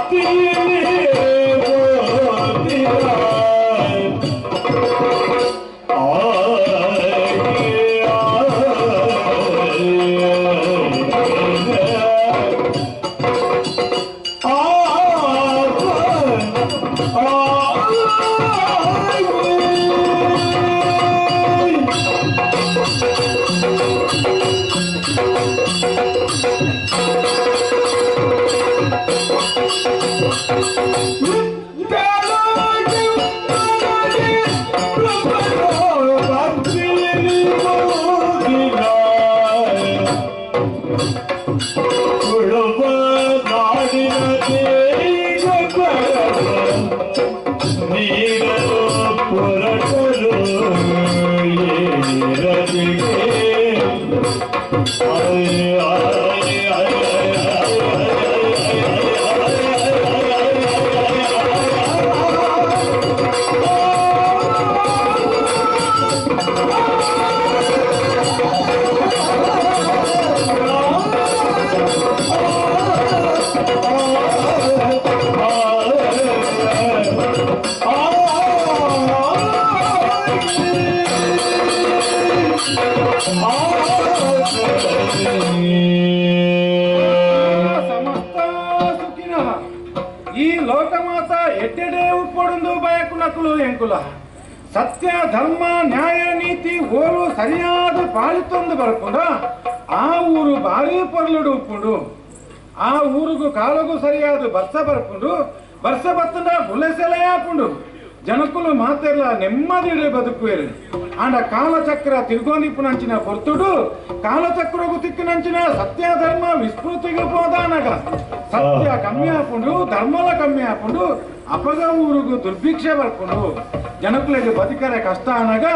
आ Hare Hare Hare Hare ಈ ಲೋಕಮಾತ ಎಡ್ಡೆಡೆ ಉಪ್ಪೊಡೊಂದು ಬಯಕುನಕುಲು ಎಂಕುಲ ಸತ್ಯ ಧರ್ಮ ನ್ಯಾಯ ನೀತಿ ಓರು ಸರಿಯಾದ ಪಾಲಿತೊಂದು ಬರ್ಕೊಂಡ ಆ ಊರು ಭಾರಿ ಪೊರ್ಲುಡು ಉಪ್ಪುಂಡು ಆ ಊರಿಗೂ ಕಾಲಗೂ ಸರಿಯಾದ ಬರ್ಸ ಬರ್ಕೊಂಡು ಬರ್ಸ ಬತ್ತನ ಬುಲೆಸೆಲೆ ಹಾಕೊಂಡು ಜನಕ್ಕಲು ಮಾತೆಲ್ಲ ನೆಮ್ಮದಿಡೆ ಬದುಕುವೆರು ಆಂಡ ಕಾಲಚಕ್ರ ತಿರುಗೋನಿಪ್ಪುನಂಚಿನ ಹೊರ್ತುಡು ಕಾಲಚಕ್ರಗು ತಿಕ್ಕಿನಂಚಿನ ಸತ್ಯ ಧರ್ಮ ವಿಸ್ತೃತಿಗೆ ಹೋದಾನಗ ಸತ್ಯ ಕಮ್ಮಿ ಹಾಕೊಂಡು ಧರ್ಮಲ ಕಮ್ಮಿ ಹಾಕೊಂಡು ಅಪಗ ಊರಿಗೂ ದುರ್ಭಿಕ್ಷೆ ಬರ್ಕೊಂಡು ಜನಕ್ಕಳಿಗೆ ಬದುಕರೆ ಕಷ್ಟ ಅನಗ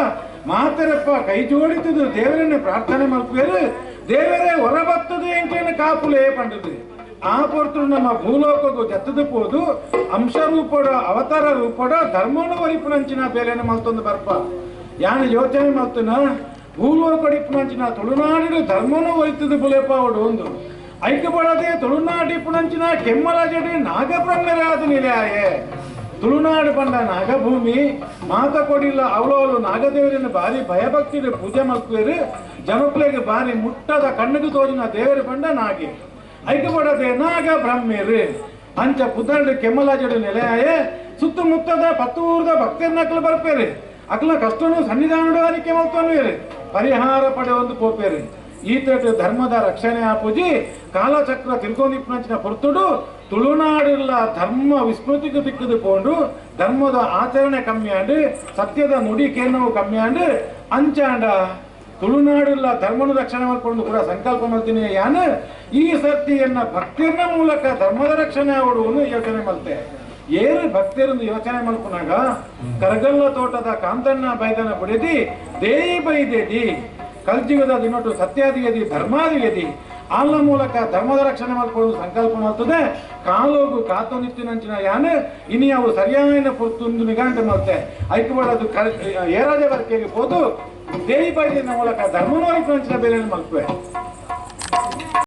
ಮಾತೆರಪ್ಪ ಕೈ ಜೋಡಿತದು ದೇವರನ್ನೇ ಪ್ರಾರ್ಥನೆ ಮಲ್ಪೇರು ದೇವರೇ ಹೊರಬತ್ತದೆ ಎಂಟೇನು ಕಾಪುಲೇ ಪಂಡದು ಆ ಪೊರ್ತರು ನಮ್ಮ ಭೂಲೋಕಗೂ ಜತ್ತದು ಪೋದು ಅಂಶ ರೂಪಡ ಅವತಾರ ರೂಪಡ ಧರ್ಮನು ವರಿಪುನಂಚಿನ ಬೇಲೆನ ಮಲ್ತೊಂದು ಬರ್ಪ ಯಾನ ಯೋಚನೆ ಮಲ್ತನ ಭೂಲೋಕಡಿಪ್ಪುನಂಚಿನ ತುಳುನಾಡಿನ ಧರ್ಮನು ಒಯ್ತದು ಬುಲೆಪಾವಡು ಒಂದು ಐಕ್ಯಪಡದೆ ತುಳುನಾಡಿಪ್ಪುನಂಚಿನ ಕೆಮ್ಮರಾಜಡಿ ನಾಗಬ್ರಹ್ಮರಾದ ನಿಲಯಾಯೇ ತುಳುನಾಡು ಬಂದ ನಾಗಭೂಮಿ, ಮಾತ ಕೊಡಿಲ್ಲ ಅವಳವಳು ನಾಗದೇವರನ್ನು ಭಾರಿ ಭಯಭಕ್ತಿಯ ಪೂಜೆ ಮಾಡ್ತೀರಿ ಜನಕ್ಕಳಿಗೆ ಭಾರಿ ಮುಟ್ಟದ ಕಣ್ಣಿಗೆ ತೋರಿನ ದೇವರು ಬಂದ ನಾಗೆ. ಐಕ್ಯಪಡದೆ ನಾಗ ಬ್ರಹ್ಮೇರು ಅಂಚ ಪುದರ್ಡು ಕೆಮ್ಮಲಾಜಡು ನೆಲೆಯಾಯ, ಸುತ್ತಮುತ್ತದ ಪತ್ತೂರದ ಭಕ್ತರನ್ನಕ್ಕಲು ಬರ್ಪೇರಿ. ಅಕ್ಲ ಕಷ್ಟನು ಸನ್ನಿಧಾನಡು ಇರಿ ಪರಿಹಾರ ಪಡೆಯೊಂದು ಪೋಪೇರಿ ಈತಟ್ಟು ಧರ್ಮದ ರಕ್ಷಣೆ ಆಪುಜಿ, ಕಾಲಚಕ್ರ ತಿರ್ಕೊಂಡಿಪ್ಪನಂಚಿನ ಪುರ್ತುಡು, ತುಳುನಾಡಿಲ್ಲ ಧರ್ಮ ವಿಸ್ಮೃತಿಗೆ ದಿಕ್ಕದು ಪೋಂಡು ಧರ್ಮದ ಆಚರಣೆ ಕಮ್ಮಿ ಆಂಡು ಸತ್ಯದ ನುಡಿ ಕೇನವು ಕಮ್ಮಿ ಆಂಡು ಅಂಚಾಂಡ ತುಳುನಾಡಿಲ್ಲ ಧರ್ಮನ ರಕ್ಷಣೆ ಮಾಡ್ಕೊಂಡು ಕೂಡ ಸಂಕಲ್ಪ ಮಾಡ್ತೀನಿ ಯಾನ, ಈ ಸತ್ತಿಯನ್ನ ಭಕ್ತಿಯನ್ನ ಮೂಲಕ ಧರ್ಮದ ರಕ್ಷಣೆ ಆಡುವನು ಯೋಚನೆ ಮಾಡ್ತೆ. ಏರು ಭಕ್ತಿಯರೊಂದು ಯೋಚನೆ ಮಾಡ್ಕೊಂಡಾಗ, ಕರಗಲ್ಲ ತೋಟದ ಕಾಂತಣ್ಣ ಬೈದನ ಬಡಿದಿ, ದೇಯಿ ಬೈದೇದಿ, ಕಲ್ಜಿಗದ ದಿನೊಟ್ಟು ಸತ್ಯಾದಿಯದಿ ಧರ್ಮಾದಿಯದಿ ಆಲ್ನ ಮೂಲಕ ಧರ್ಮದ ರಕ್ಷಣೆ ಮಾಡಿಕೊಂಡು ಸಂಕಲ್ಪ ಮಾಡ್ತದೆ. ಕಾಲೋಗು ಕಾತು ನಿಂತಿನಂಚಿನ ಯಾನ, ಇನಿ ಅವು ಸರಿಯಾದ ಪುರ್ತೊಂದು ನಿಗಾಂಟೆ ಮಾಡುತ್ತೆ ಐಕ್ಯಬಾರದು ಏರಾಜ ವರ್ಕೆಗೆ ಹೋದು तेही पाहिजे ना मला काय धर्मन व्हायचं बेल्याने मागतोय